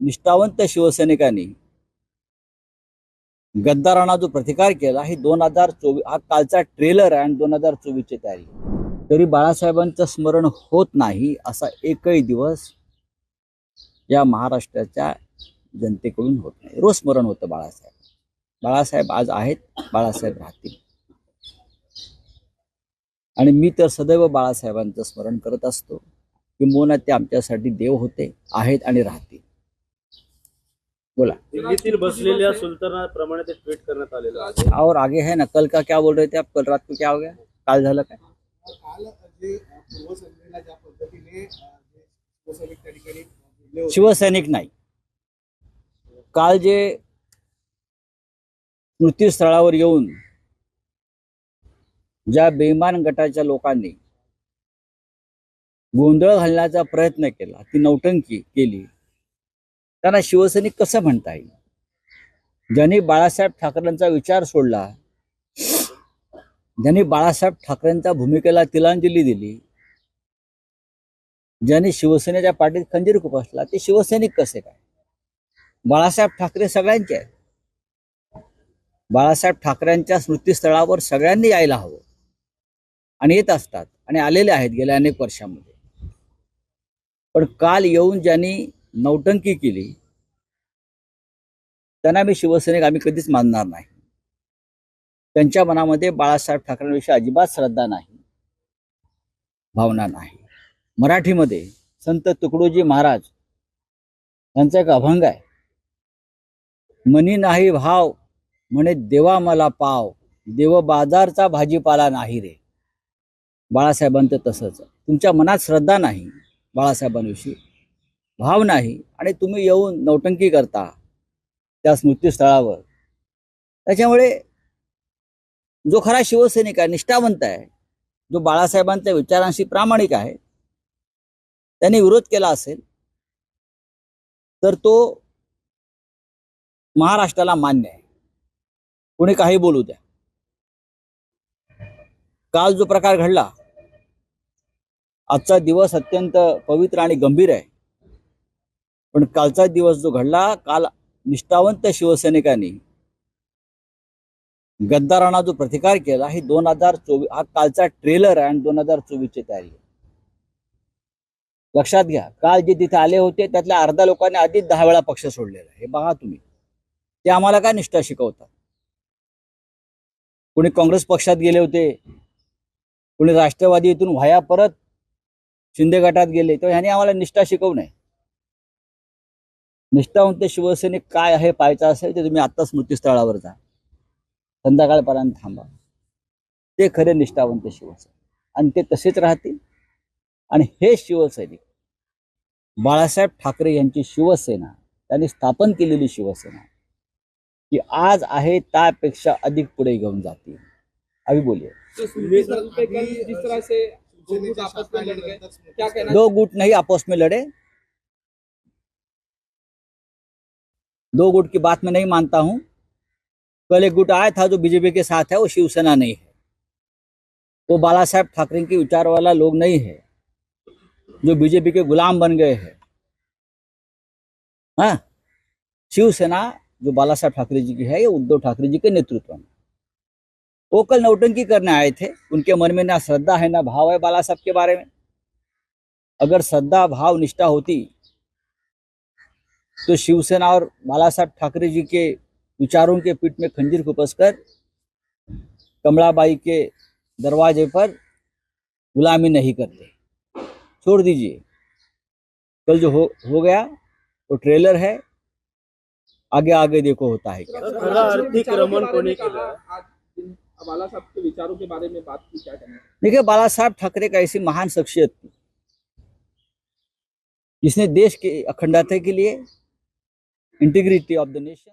निष्ठावंत शिवसैनिकांनी गद्दारांना जो प्रतिकार केला हे दोन हजार चोवीस हा कालचा ट्रेलर आहे आणि दोन हजार चोवीसची तयारी. तरी बाळासाहेबांचं स्मरण होत नाही असा एकही दिवस या महाराष्ट्राच्या जनतेकडून होत नाही. रोज स्मरण होतं बाळासाहेब. बाळासाहेब आज आहेत बाळासाहेब राहतील. आणि मी तर सदैव बाळासाहेबांचं स्मरण करत असतो किंबहुना ते आमच्यासाठी देव होते आहेत आणि राहतील. बोला. दिल्लीतील बसलेल्या सुलतानाप्रमाणे ते ट्विट करण्यात आलेलं आहे. और आगे है ना कल का क्या बोल रहे थे आप? कल रात को क्या हो गया? काल झालं काय? काल जे पूर्वसंध्येला ज्या पद्धतीने अ, जे शिवसैनिक त्या ठिकाणी बोलले होते, शिवसैनिक नाही. काल जे स्मृतीस्थळावर येऊन ज्या बेईमान गटाच्या लोकांनी गोंधळ घालण्याचा प्रयत्न केला ती नौटंकी केली त्यांना शिवसैनिक कसं म्हणता येईल? ज्यांनी बाळासाहेब ठाकरेंचा विचार सोडला ज्यांनी बाळासाहेब ठाकरेंच्या भूमिकेला तिलांजली दिली ज्यांनी शिवसेनेच्या पाठीत खंजीर खुपसला ते शिवसैनिक कसे काय? बाळासाहेब ठाकरे सगळ्यांचे आहेत. बाळासाहेब ठाकरेंच्या स्मृतीस्थळावर सगळ्यांनी यायला हवं. आणि येत असतात आणि आलेले आहेत गेल्या अनेक वर्षामध्ये. पण काल येऊन ज्यांनी नौटंकी केली त्यांना मी शिवसैनिक आम्ही कधीच मानणार नाही. त्यांच्या मनामध्ये बाळासाहेब ठाकरेंविषयी अजिबात श्रद्धा नाही भावना नाही. मराठीमध्ये संत तुकडोजी महाराज यांचा एक अभंग आहे मनी नाही भाव म्हणे देवा मला पाव देव बाजारचा भाजीपाला नाही रे. बाळासाहेबांचं तसंच. तुमच्या मनात श्रद्धा नाही बाळासाहेबांविषयी. भाव नाही आणि तुम्ही येऊन नौटंकी करता त्या स्मृतीस्थळावर त्याच्यामुळे जो खरा शिवसैनिक आहे निष्ठावंत आहे जो बाळासाहेबांच्या विचारांशी प्रामाणिक आहे त्यांनी विरोध केला असेल तर तो महाराष्ट्राला मान्य आहे. कोणी काही बोलू द्या. काल जो प्रकार घडला आजचा दिवस अत्यंत पवित्र आणि गंभीर आहे. पण कालचा दिवस जो घडला काल निष्ठावंत शिवसैनिकांनी गद्दारांना जो प्रतिकार केला हे दोन हजार चोवीस हा कालचा ट्रेलर आहे आणि दोन हजार चोवीसची तयारी लक्षात घ्या काल जे तिथे आले होते त्यातल्या अर्धा लोकांनी आधीच दहा वेळा पक्ष सोडलेला आहे. हे बघा तुम्ही. ते आम्हाला काय निष्ठा शिकवतात? कोणी काँग्रेस पक्षात गेले होते कोणी राष्ट्रवादी इथून व्हाया परत शिंदे गटात गेले तर ह्याने आम्हाला निष्ठा शिकवू नये. निष्ठावंत शिवसैनिक काय आहे पाहायचं असेल तर तुम्ही आत्ता स्मृतीस्थळावर जा. संध्याकाळपर्यंत थांबा. ते खरे निष्ठावंत शिवसैनिक आणि ते तसेच राहतील. आणि हे शिवसैनिक बाळासाहेब ठाकरे यांची शिवसेना त्यांनी स्थापन केलेली शिवसेना की आज आहे त्यापेक्षा अधिक पुढे घेऊन जातील. अभी बोलिए तो कहना दो गुट नहीं आपस में लड़े दो गुट की बात मैं नहीं मानता हूँ। एक गुट आया था जो बीजेपी के साथ है, वो शिवसेना नहीं है। वो बाला साहेब ठाकरे के विचार वाला लोग नहीं है, जो बीजेपी के गुलाम बन गए हैं। हाँ? शिवसेना जो बाला साहेब ठाकरे जी की है, ये उद्धव ठाकरे जी के नेतृत्व में। वो कल नौटंकी करने आए थे। उनके मन में ना श्रद्धा है, ना भाव है बाला साहब के बारे में। अगर श्रद्धा, भाव, निष्ठा होती तो शिवसेना और बाला साहब ठाकरे जी के विचारों के पीठ में खंजीर खुपस कर कमलाबाई के दरवाजे पर गुलामी नहीं करते। छोड़ दीजिए। कल जो हो हो गया वो ट्रेलर है। आगे आगे देखो होता है क्या। बाला साहब के विचारों के बारे में बात की देखिए बाला साहब ठाकरे का ऐसी महान शख्सियत थी। जिसने देश के अखंडता के लिए integrity of the nation.